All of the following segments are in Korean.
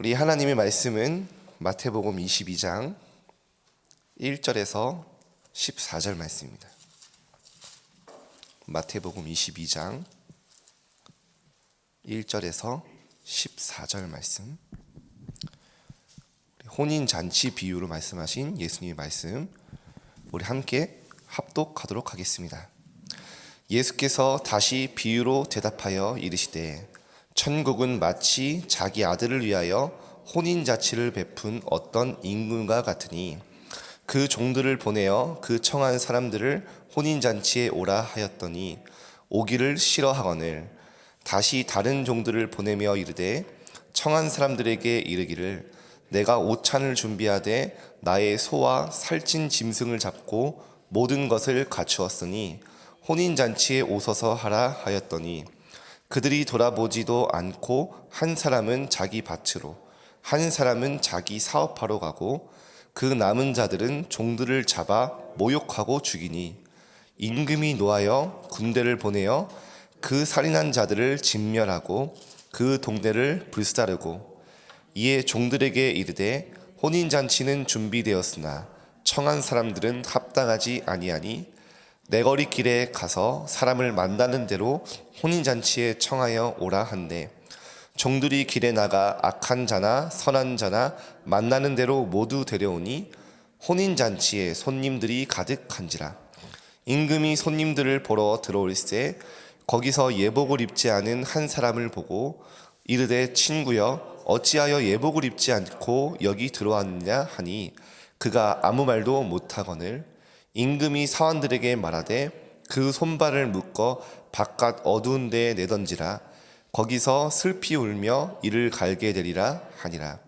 우리 하나님의 말씀은 마태복음 22장 1절에서 14절 말씀입니다. 마태복음 22장 1절에서 14절 말씀. 혼인 잔치 비유로 말씀하신 예수님의 말씀 우리 함께 합독하도록 하겠습니다. 예수께서 다시 비유로 대답하여 이르시되 천국은 마치 자기 아들을 위하여 혼인 자치를 베푼 어떤 임금과 같으니 그 종들을 보내어 그 청한 사람들을 혼인 잔치에 오라 하였더니 오기를 싫어하거늘 다시 다른 종들을 보내며 이르되 청한 사람들에게 이르기를 내가 오찬을 준비하되 나의 소와 살찐 짐승을 잡고 모든 것을 갖추었으니 혼인 잔치에 오서서 하라 하였더니 그들이 돌아보지도 않고 한 사람은 자기 밭으로 한 사람은 자기 사업하러 가고 그 남은 자들은 종들을 잡아 모욕하고 죽이니 임금이 노하여 군대를 보내어 그 살인한 자들을 진멸하고 그 동네를 불사르고 이에 종들에게 이르되 혼인 잔치는 준비되었으나 청한 사람들은 합당하지 아니하니 내거리 길에 가서 사람을 만나는 대로 혼인 잔치에 청하여 오라 한대. 종들이 길에 나가 악한 자나 선한 자나 만나는 대로 모두 데려오니 혼인 잔치에 손님들이 가득한지라. 임금이 손님들을 보러 들어올세 거기서 예복을 입지 않은 한 사람을 보고 이르되 친구여 어찌하여 예복을 입지 않고 여기 들어왔느냐 하니 그가 아무 말도 못하거늘 임금이 사원들에게 말하되 그 손발을 묶어 바깥 어두운 데에 내던지라 거기서 슬피 울며 이를 갈게 되리라 하니라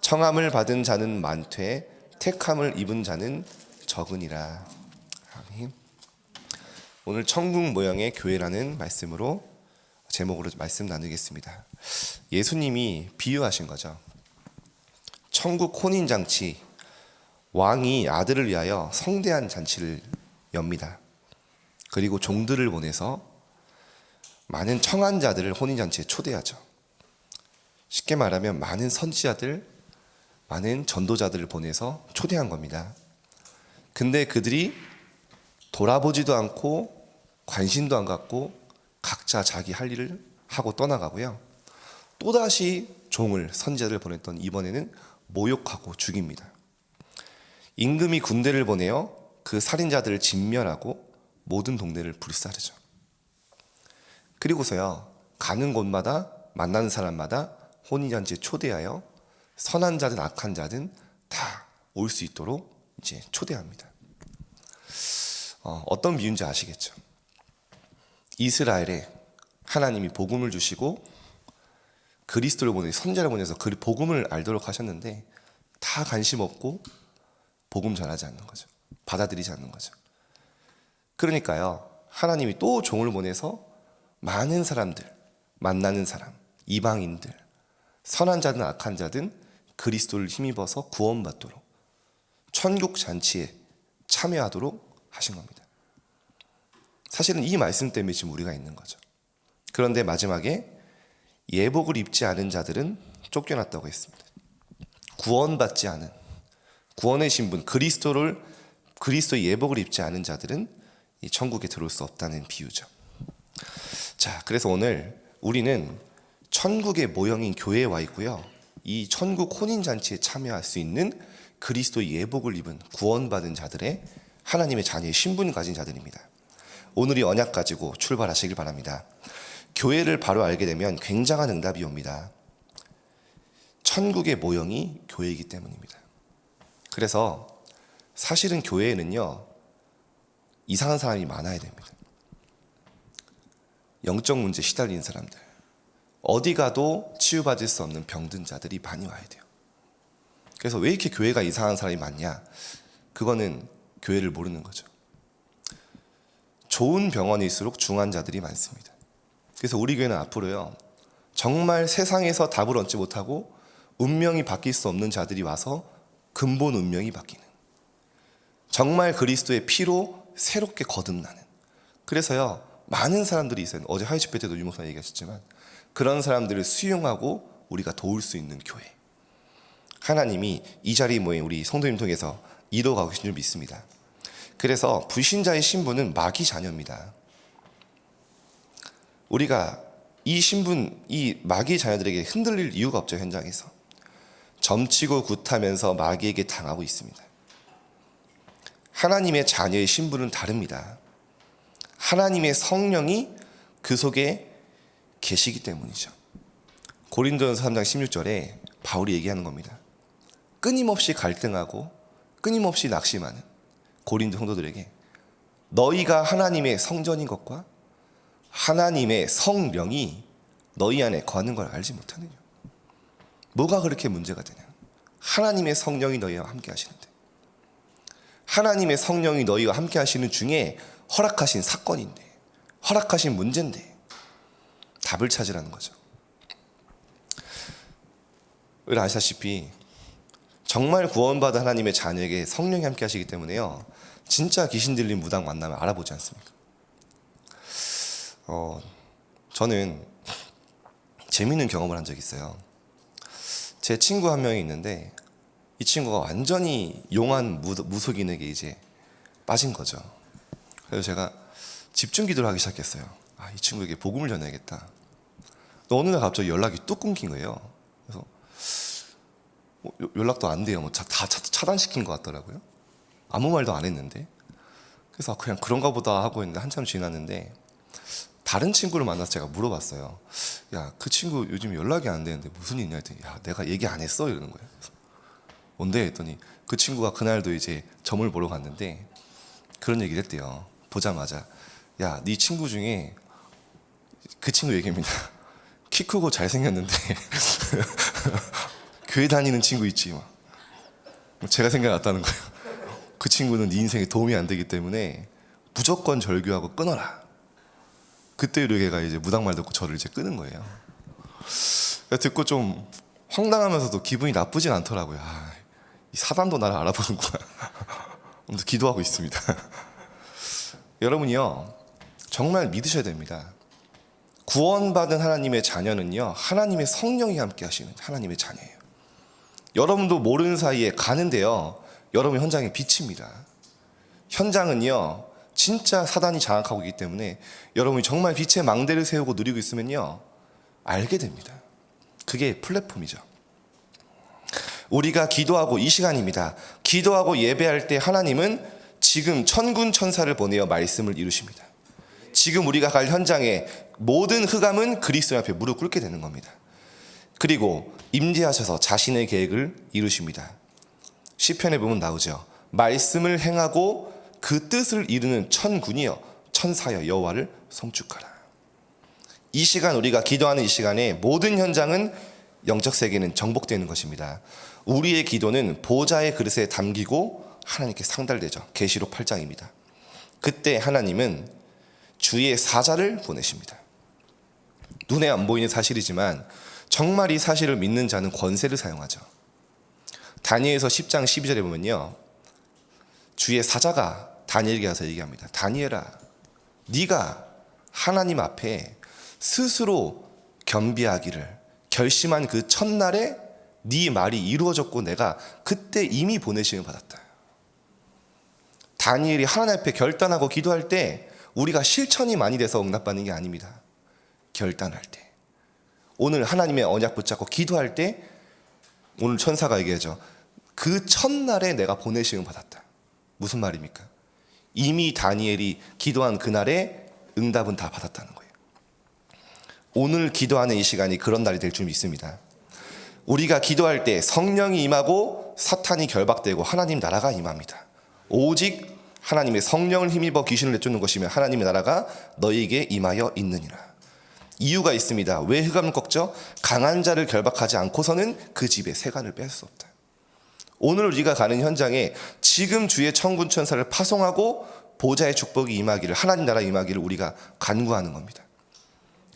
청함을 받은 자는 많되 택함을 입은 자는 적으니라 아멘. 오늘 천국 모양의 교회라는 말씀으로 제목으로 말씀 나누겠습니다. 예수님이 비유하신 거죠. 천국 혼인 잔치 왕이 아들을 위하여 성대한 잔치를 엽니다. 그리고 종들을 보내서 많은 청한 자들을 혼인 잔치에 초대하죠. 쉽게 말하면 많은 선지자들, 많은 전도자들을 보내서 초대한 겁니다. 근데 그들이 돌아보지도 않고 관심도 안 갖고 각자 자기 할 일을 하고 떠나가고요. 또다시 종을 선지자를 보냈던 이번에는 모욕하고 죽입니다. 임금이 군대를 보내어 그 살인자들을 진멸하고 모든 동네를 불사르죠. 그리고서요 가는 곳마다 만나는 사람마다 혼인잔치에 초대하여 선한 자든 악한 자든 다 올 수 있도록 이제 초대합니다. 어, 어떤 비유인지 아시겠죠? 이스라엘에 하나님이 복음을 주시고 그리스도를 보내 선자를 보내서 그 복음을 알도록 하셨는데 다 관심 없고 복음 전하지 않는 거죠. 받아들이지 않는 거죠. 그러니까요. 하나님이 또 종을 보내서 많은 사람들, 만나는 사람, 이방인들, 선한 자든 악한 자든 그리스도를 힘입어서 구원받도록 천국 잔치에 참여하도록 하신 겁니다. 사실은 이 말씀 때문에 지금 우리가 있는 거죠. 그런데 마지막에 예복을 입지 않은 자들은 쫓겨났다고 했습니다. 구원받지 않은 구원의 신분 그리스도를 그리스도의 예복을 입지 않은 자들은 이 천국에 들어올 수 없다는 비유죠. 자, 그래서 오늘 우리는 천국의 모형인 교회에 와 있고요. 이 천국 혼인 잔치에 참여할 수 있는 그리스도의 예복을 입은 구원받은 자들의 하나님의 자녀의 신분 가진 자들입니다. 오늘이 언약 가지고 출발하시길 바랍니다. 교회를 바로 알게 되면 굉장한 응답이 옵니다. 천국의 모형이 교회이기 때문입니다. 그래서 사실은 교회에는요, 이상한 사람이 많아야 됩니다. 영적 문제 시달린 사람들, 어디 가도 치유받을 수 없는 병든 자들이 많이 와야 돼요. 그래서 왜 이렇게 교회가 이상한 사람이 많냐? 그거는 교회를 모르는 거죠. 좋은 병원일수록 중한 자들이 많습니다. 그래서 우리 교회는 앞으로요, 정말 세상에서 답을 얻지 못하고 운명이 바뀔 수 없는 자들이 와서 근본 운명이 바뀌는 정말 그리스도의 피로 새롭게 거듭나는 그래서요 많은 사람들이 있어요 어제 하이츠페 때도 유목사 얘기하셨지만 그런 사람들을 수용하고 우리가 도울 수 있는 교회. 하나님이 이 자리 모인 우리 성도님 통해서 이뤄가고 계신 줄 믿습니다. 그래서 불신자의 신분은 마귀 자녀입니다. 우리가 이 신분, 이 마귀 자녀들에게 흔들릴 이유가 없죠, 현장에서. 점치고 굿하면서 마귀에게 당하고 있습니다. 하나님의 자녀의 신분은 다릅니다. 하나님의 성령이 그 속에 계시기 때문이죠. 고린도전서 3장 16절에 바울이 얘기하는 겁니다. 끊임없이 갈등하고 끊임없이 낙심하는 고린도 성도들에게 너희가 하나님의 성전인 것과 하나님의 성령이 너희 안에 거하는 걸 알지 못하느냐? 뭐가 그렇게 문제가 되냐? 하나님의 성령이 너희와 함께 하시는데 하나님의 성령이 너희와 함께 하시는 중에 허락하신 사건인데 허락하신 문제인데 답을 찾으라는 거죠. 우리 아시다시피 정말 구원받은 하나님의 자녀에게 성령이 함께 하시기 때문에요. 진짜 귀신 들린 무당 만나면 알아보지 않습니까? 어, 저는 재밌는 경험을 한 적이 있어요. 제 친구 한 명이 있는데 이 친구가 완전히 용한 무, 무속인에게 이제 빠진 거죠. 그래서 제가 집중 기도를 하기 시작했어요. 아, 이 친구에게 복음을 전해야겠다. 어느 날 갑자기 연락이 뚝 끊긴 거예요. 그래서 뭐 요- 연락도 안 돼요. 뭐 다 차단시킨 것 같더라고요. 아무 말도 안 했는데. 그래서 아, 그냥 그런가 보다 하고 있는데 한참 지났는데 다른 친구를 만나서 제가 물어봤어요. 야, 그 친구 요즘 연락이 안 되는데 무슨 일이냐 했더니 야, 내가 얘기 안 했어 이러는 거예요. 뭔데 했더니 그 친구가 그날도 이제 점을 보러 갔는데 그런 얘기를 했대요. 보자마자 야, 네 친구 중에 그 친구 얘기입니다. 키 크고 잘생겼는데 교회 다니는 친구 있지 막. 제가 생각났다는 거예요. 그 친구는 네 인생에 도움이 안 되기 때문에 무조건 절교하고 끊어라. 그때 우리가 이제 무당말 듣고 저를 이제 끄는 거예요. 듣고 좀 황당하면서도 기분이 나쁘진 않더라고요. 아, 이 사단도 나를 알아보는구나. 기도하고 있습니다. 여러분이요, 정말 믿으셔야 됩니다. 구원받은 하나님의 자녀는요, 하나님의 성령이 함께 하시는 하나님의 자녀예요. 여러분도 모르는 사이에 가는데요, 여러분 현장에 비칩니다. 현장은요, 진짜 사단이 장악하고 있기 때문에 여러분이 정말 빛의 망대를 세우고 누리고 있으면요, 알게 됩니다. 그게 플랫폼이죠. 우리가 기도하고 이 시간입니다. 기도하고 예배할 때 하나님은 지금 천군 천사를 보내어 말씀을 이루십니다. 지금 우리가 갈 현장에 모든 흑암은 그리스도 앞에 무릎 꿇게 되는 겁니다. 그리고 임재하셔서 자신의 계획을 이루십니다. 시편에 보면 나오죠. 말씀을 행하고 그 뜻을 이루는 천군이여 천사여 여호와를 송축하라. 이 시간 우리가 기도하는 이 시간에 모든 현장은 영적 세계는 정복되는 것입니다. 우리의 기도는 보좌의 그릇에 담기고 하나님께 상달되죠. 계시록 8장입니다. 그때 하나님은 주의 사자를 보내십니다. 눈에 안 보이는 사실이지만 정말 이 사실을 믿는 자는 권세를 사용하죠. 다니엘서 10장 12절에 보면요. 주의 사자가 다니엘에게 가서 얘기합니다. 다니엘아, 네가 하나님 앞에 스스로 겸비하기를 결심한 그 첫날에 네 말이 이루어졌고 내가 그때 이미 보내심을 받았다. 다니엘이 하나님 앞에 결단하고 기도할 때 우리가 실천이 많이 돼서 응답받는 게 아닙니다. 결단할 때. 오늘 하나님의 언약 붙잡고 기도할 때 오늘 천사가 얘기하죠. 그 첫날에 내가 보내심을 받았다. 무슨 말입니까? 이미 다니엘이 기도한 그날에 응답은 다 받았다는 거예요. 오늘 기도하는 이 시간이 그런 날이 될 줄 믿습니다. 우리가 기도할 때 성령이 임하고 사탄이 결박되고 하나님 나라가 임합니다. 오직 하나님의 성령을 힘입어 귀신을 내쫓는 것이며 하나님의 나라가 너희에게 임하여 있느니라. 이유가 있습니다. 왜 흑암을 꺾죠? 강한 자를 결박하지 않고서는 그 집에 세간을 뺄 수 없다. 오늘 우리가 가는 현장에 지금 주의 천군 천사를 파송하고 보좌의 축복이 임하기를 하나님 나라 임하기를 우리가 간구하는 겁니다.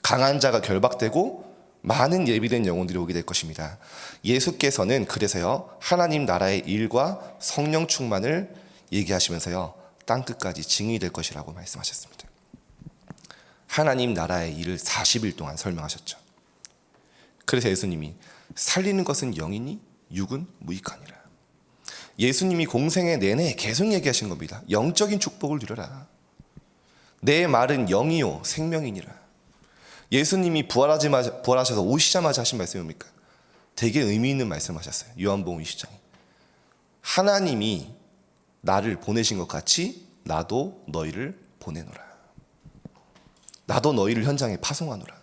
강한 자가 결박되고 많은 예비된 영혼들이 오게 될 것입니다. 예수께서는 그래서요 하나님 나라의 일과 성령 충만을 얘기하시면서요 땅 끝까지 증인이 될 것이라고 말씀하셨습니다. 하나님 나라의 일을 40일 동안 설명하셨죠. 그래서 예수님이 살리는 것은 영이니 육은 무익하니라. 예수님이 공생의 내내 계속 얘기하신 겁니다. 영적인 축복을 누려라. 내 말은 영이요 생명이니라. 예수님이 부활하지 부활하셔서 오시자마자 하신 말씀이 뭡니까? 되게 의미 있는 말씀하셨어요. 요한복음 20장에. 하나님이 나를 보내신 것 같이 나도 너희를 보내노라. 나도 너희를 현장에 파송하노라.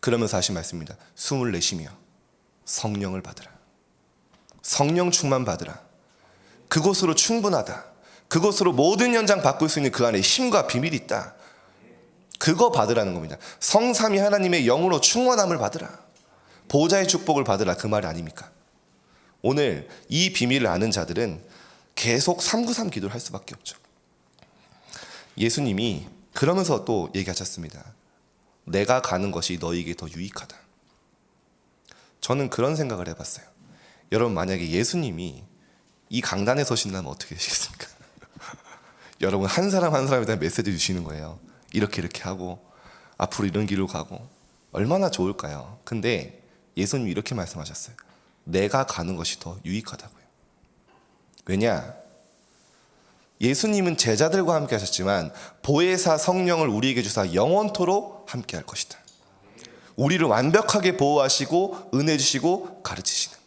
그러면서 하신 말씀입니다. 숨을 내쉬며 성령을 받으라. 성령 충만 받으라. 그곳으로 충분하다. 그곳으로 모든 현장 바꿀 수 있는 그 안에 힘과 비밀이 있다. 그거 받으라는 겁니다. 성삼이 하나님의 영으로 충만함을 받으라. 보좌의 축복을 받으라. 그 말이 아닙니까? 오늘 이 비밀을 아는 자들은 계속 393 기도를 할 수밖에 없죠. 예수님이 그러면서 또 얘기하셨습니다. 내가 가는 것이 너에게 더 유익하다. 저는 그런 생각을 해봤어요. 여러분 만약에 예수님이 이 강단에 서신다면 어떻게 되시겠습니까? 여러분 한 사람 한 사람에 대한 메시지 주시는 거예요. 이렇게 이렇게 하고 앞으로 이런 길로 가고 얼마나 좋을까요? 근데 예수님이 이렇게 말씀하셨어요. 내가 가는 것이 더 유익하다고요. 왜냐? 예수님은 제자들과 함께 하셨지만 보혜사 성령을 우리에게 주사 영원토록 함께 할 것이다. 우리를 완벽하게 보호하시고 은혜 주시고 가르치시는.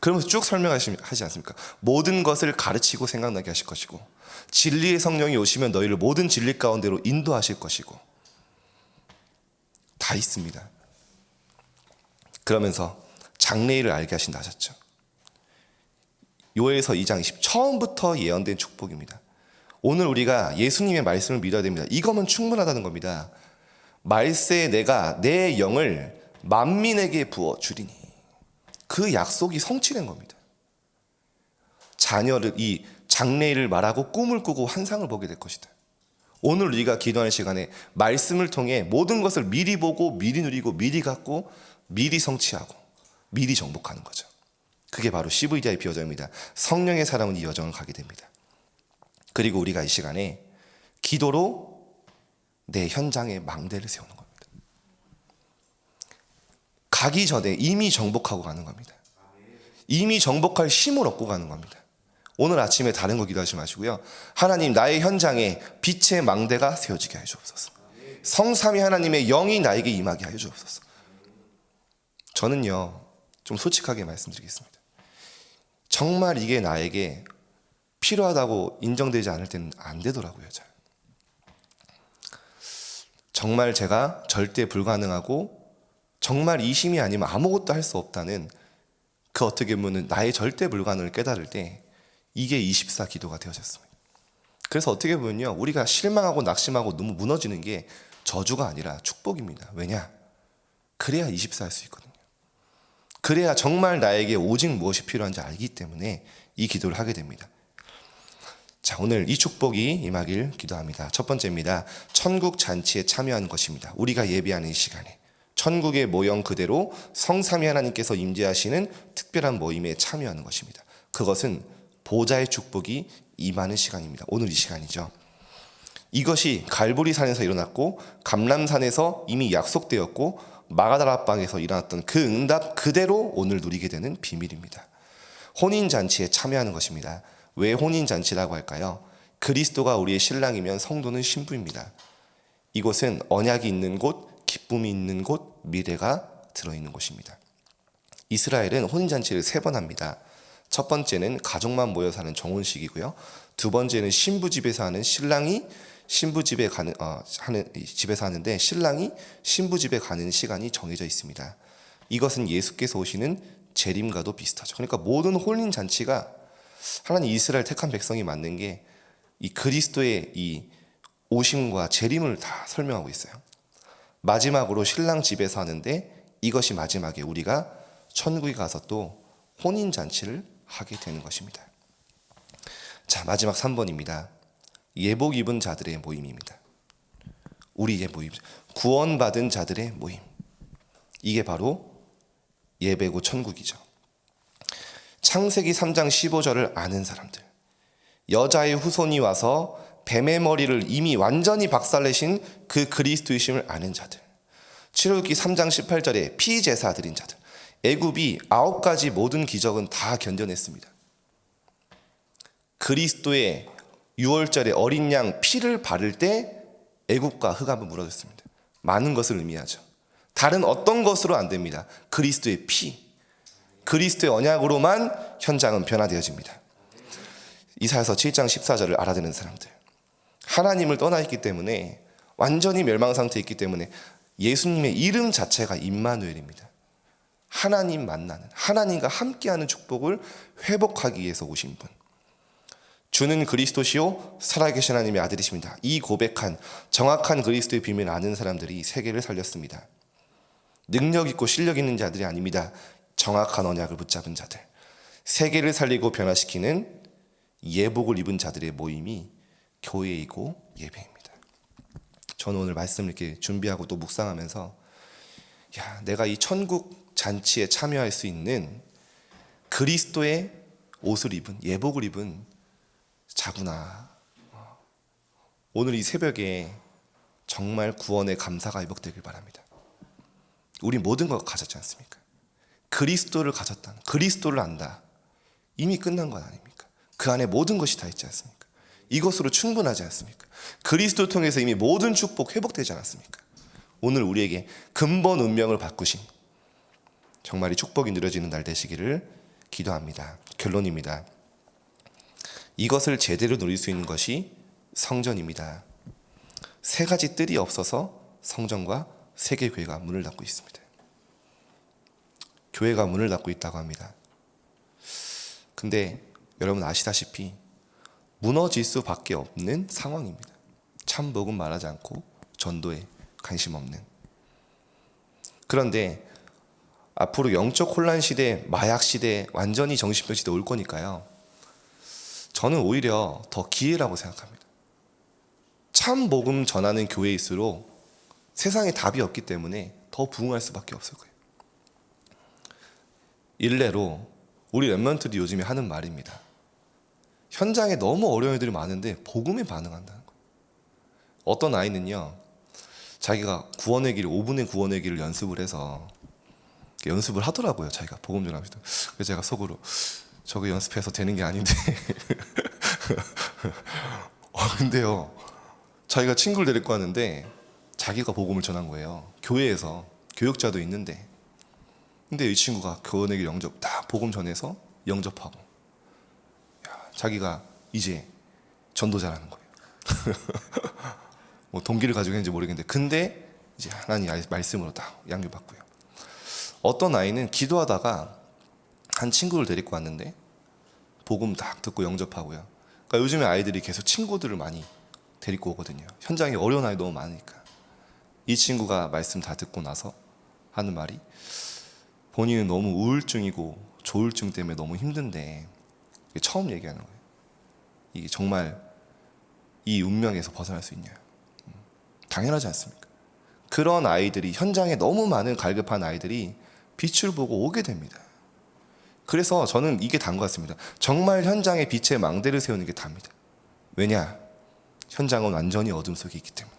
그러면서 쭉 설명하시 하지 않습니까? 모든 것을 가르치고 생각나게 하실 것이고 진리의 성령이 오시면 너희를 모든 진리 가운데로 인도하실 것이고 다 있습니다. 그러면서 장래일을 알게 하신다 하셨죠. 요에서 2장 20 처음부터 예언된 축복입니다. 오늘 우리가 예수님의 말씀을 믿어야 됩니다. 이거면 충분하다는 겁니다. 말세에 내가 내 영을 만민에게 부어 주리니 그 약속이 성취된 겁니다. 자녀를 이 장래일을 말하고 꿈을 꾸고 환상을 보게 될 것이다. 오늘 우리가 기도하는 시간에 말씀을 통해 모든 것을 미리 보고 미리 누리고 미리 갖고 미리 성취하고 미리 정복하는 거죠. 그게 바로 CVDIP 여정입니다. 성령의 사람은 이 여정을 가게 됩니다. 그리고 우리가 이 시간에 기도로 내 현장에 망대를 세우는 겁니다. 가기 전에 이미 정복하고 가는 겁니다. 이미 정복할 힘을 얻고 가는 겁니다. 오늘 아침에 다른 거 기도하지 마시고요. 하나님 나의 현장에 빛의 망대가 세워지게 해 주옵소서. 성삼위 하나님의 영이 나에게 임하게 하여 주옵소서. 저는요. 좀 솔직하게 말씀드리겠습니다. 정말 이게 나에게 필요하다고 인정되지 않을 때는 안 되더라고요. 잘. 정말 제가 절대 불가능하고 정말 이 힘이 아니면 아무것도 할 수 없다는 그 어떻게 보면 나의 절대 불가능을 깨달을 때 이게 24 기도가 되어졌습니다. 그래서 어떻게 보면요. 우리가 실망하고 낙심하고 너무 무너지는 게 저주가 아니라 축복입니다. 왜냐? 그래야 24 할 수 있거든요. 그래야 정말 나에게 오직 무엇이 필요한지 알기 때문에 이 기도를 하게 됩니다. 자, 오늘 이 축복이 임하길 기도합니다. 첫 번째입니다. 천국 잔치에 참여하는 것입니다. 우리가 예배하는 이 시간에. 천국의 모형 그대로 성삼위 하나님께서 임재하시는 특별한 모임에 참여하는 것입니다. 그것은 보좌의 축복이 임하는 시간입니다. 오늘 이 시간이죠. 이것이 갈보리산에서 일어났고 감람산에서 이미 약속되었고 마가다라방에서 일어났던 그 응답 그대로 오늘 누리게 되는 비밀입니다. 혼인 잔치에 참여하는 것입니다. 왜 혼인 잔치라고 할까요? 그리스도가 우리의 신랑이면 성도는 신부입니다. 이곳은 언약이 있는 곳, 기쁨이 있는 곳, 미래가 들어있는 곳입니다. 이스라엘은 혼인잔치를 세 번 합니다. 첫 번째는 가족만 모여 사는 정혼식이고요. 두 번째는 신부 집에서 하는 신랑이 신부 집에 가는 어, 하는 집에서 하는데 신랑이 신부 집에 가는 시간이 정해져 있습니다. 이것은 예수께서 오시는 재림과도 비슷하죠. 그러니까 모든 혼인 잔치가 하나님 이스라엘 택한 백성이 맞는 게 이 그리스도의 이 오심과 재림을 다 설명하고 있어요. 마지막으로 신랑 집에서 하는데 이것이 마지막에 우리가 천국에 가서 또 혼인 잔치를 하게 되는 것입니다. 자, 마지막 3번입니다. 예복 입은 자들의 모임입니다. 우리의 모임. 구원받은 자들의 모임. 이게 바로 예배고 천국이죠. 창세기 3장 15절을 아는 사람들. 여자의 후손이 와서 뱀의 머리를 이미 완전히 박살내신 그 그리스도이심을 아는 자들. 출애굽기 3장 18절에 피 제사 드린 자들 애굽이 아홉 가지 모든 기적은 다 견뎌냈습니다. 그리스도의 6월절에 어린 양 피를 바를 때 애굽과 흑암은 무너졌습니다. 많은 것을 의미하죠. 다른 어떤 것으로 안 됩니다. 그리스도의 피, 그리스도의 언약으로만 현장은 변화되어집니다. 이사야서 7장 14절을 알아듣는 사람들. 하나님을 떠나 있기 때문에 완전히 멸망 상태에 있기 때문에 예수님의 이름 자체가 임마누엘입니다. 하나님 만나는 하나님과 함께하는 축복을 회복하기 위해서 오신 분. 주는 그리스도시요 살아계신 하나님의 아들이십니다. 이 고백한 정확한 그리스도의 비밀을 아는 사람들이 세계를 살렸습니다. 능력 있고 실력 있는 자들이 아닙니다. 정확한 언약을 붙잡은 자들. 세계를 살리고 변화시키는 예복을 입은 자들의 모임이 교회이고 예배입니다. 저는 오늘 말씀을 이렇게 준비하고 또 묵상하면서 야, 내가 이 천국 잔치에 참여할 수 있는 그리스도의 옷을 입은 예복을 입은 자구나. 오늘 이 새벽에 정말 구원의 감사가 회복되길 바랍니다. 우리 모든 걸 가졌지 않습니까? 그리스도를 가졌다. 그리스도를 안다. 이미 끝난 건 아닙니까? 그 안에 모든 것이 다 있지 않습니까? 이것으로 충분하지 않습니까? 그리스도 통해서 이미 모든 축복 회복되지 않았습니까? 오늘 우리에게 근본 운명을 바꾸신 정말 이 축복이 누려지는 날 되시기를 기도합니다. 결론입니다. 이것을 제대로 누릴 수 있는 것이 성전입니다. 세 가지 뜰이 없어서 성전과 세계 교회가 문을 닫고 있습니다. 교회가 문을 닫고 있다고 합니다. 근데 여러분 아시다시피 무너질 수밖에 없는 상황입니다. 참 복음 말하지 않고 전도에 관심 없는. 그런데 앞으로 영적 혼란 시대, 마약 시대, 완전히 정신병 시대 올 거니까요. 저는 오히려 더 기회라고 생각합니다. 참 복음 전하는 교회일수록 세상에 답이 없기 때문에 더 부흥할 수밖에 없을 거예요. 일례로 우리 랩런트들이 요즘에 하는 말입니다. 현장에 너무 어려운 애들이 많은데 복음에 반응한다는 거예요. 어떤 아이는요, 자기가 구원의 길, 5분의 구원의 길을 연습을 해서 연습을 하더라고요. 자기가 복음 전하면서. 그래서 제가 속으로 저거 연습해서 되는 게 아닌데. 어, 근데요, 자기가 친구를 데리고 왔는데 자기가 복음을 전한 거예요. 교회에서 교육자도 있는데. 근데 이 친구가 교원에게 영접 딱 복음 전해서 영접하고 야, 자기가 이제 전도자라는 거예요. 뭐 동기를 가지고 했는지 모르겠는데 근데 이제 하나님 말씀으로 딱 양육받고요. 어떤 아이는 기도하다가 한 친구를 데리고 왔는데 복음 딱 듣고 영접하고요. 그러니까 요즘에 아이들이 계속 친구들을 많이 데리고 오거든요. 현장에 어려운 아이 너무 많으니까. 이 친구가 말씀 다 듣고 나서 하는 말이 본인은 너무 우울증이고 조울증 때문에 너무 힘든데 처음 얘기하는 거예요. 이게 정말 이 운명에서 벗어날 수 있냐? 음, 당연하지 않습니까? 그런 아이들이 현장에 너무 많은 갈급한 아이들이 빛을 보고 오게 됩니다. 그래서 저는 이게 단 것 같습니다. 정말 현장에 빛의 망대를 세우는 게 답니다. 왜냐? 현장은 완전히 어둠 속에 있기 때문에.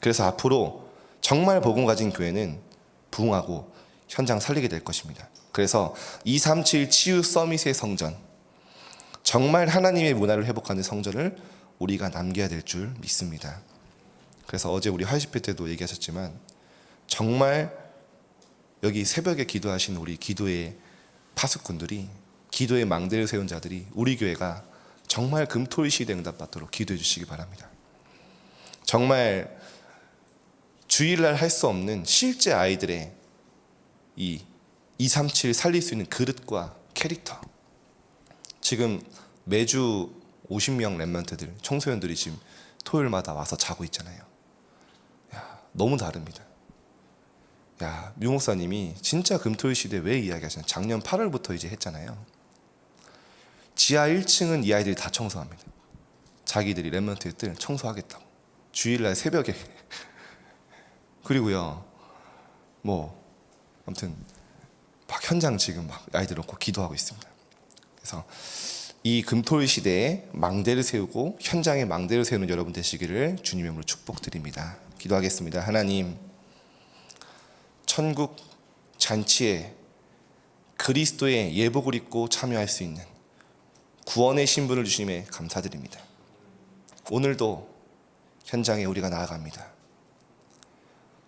그래서 앞으로 정말 복음 가진 교회는 부흥하고 현장 살리게 될 것입니다. 그래서 237 치유 서밋의 성전, 정말 하나님의 문화를 회복하는 성전을 우리가 남겨야 될 줄 믿습니다. 그래서 어제 우리 하이시피 때도 얘기하셨지만 정말 여기 새벽에 기도하신 우리 기도의 파수꾼들이 기도의 망대를 세운 자들이 우리 교회가 정말 금토일 시대 응답받도록 기도해 주시기 바랍니다. 정말 주일날 할 수 없는 실제 아이들의 이 237 살릴 수 있는 그릇과 캐릭터. 지금 매주 50명 랩런트들, 청소년들이 지금 토요일마다 와서 자고 있잖아요. 야, 너무 다릅니다. 야, 류 목사님이 진짜 금토일 시대 왜 이야기하시나? 작년 8월부터 이제 했잖아요. 지하 1층은 이 아이들이 다 청소합니다. 자기들이 랩런트들 청소하겠다고. 주일날 새벽에 그리고요, 뭐 아무튼 막 현장 지금 막 아이들 놓고 기도하고 있습니다. 그래서 이 금토일 시대에 망대를 세우고 현장에 망대를 세우는 여러분 되시기를 주님의 이름으로 축복드립니다. 기도하겠습니다. 하나님, 천국 잔치에 그리스도의 예복을 입고 참여할 수 있는 구원의 신분을 주심에 감사드립니다. 오늘도 현장에 우리가 나아갑니다.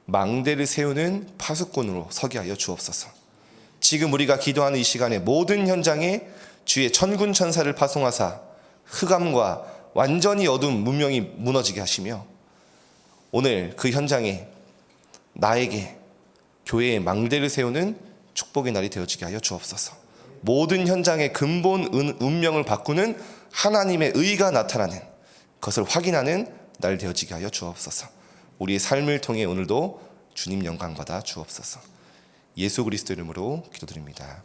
망대를 세우는 파수꾼으로 서게 하여 주옵소서. 지금 우리가 기도하는 이 시간에 모든 현장에 주의 천군 천사를 파송하사 흑암과 완전히 어두운 문명이 무너지게 하시며 오늘 그 현장에 나에게 교회의 망대를 세우는 축복의 날이 되어지게 하여 주옵소서. 모든 현장의 근본 은- 운명을 바꾸는 하나님의 의가 나타나는 것을 확인하는 날 되어지게 하여 주옵소서. 우리의 삶을 통해 오늘도 주님 영광 받아 주옵소서. 예수 그리스도 이름으로 기도드립니다.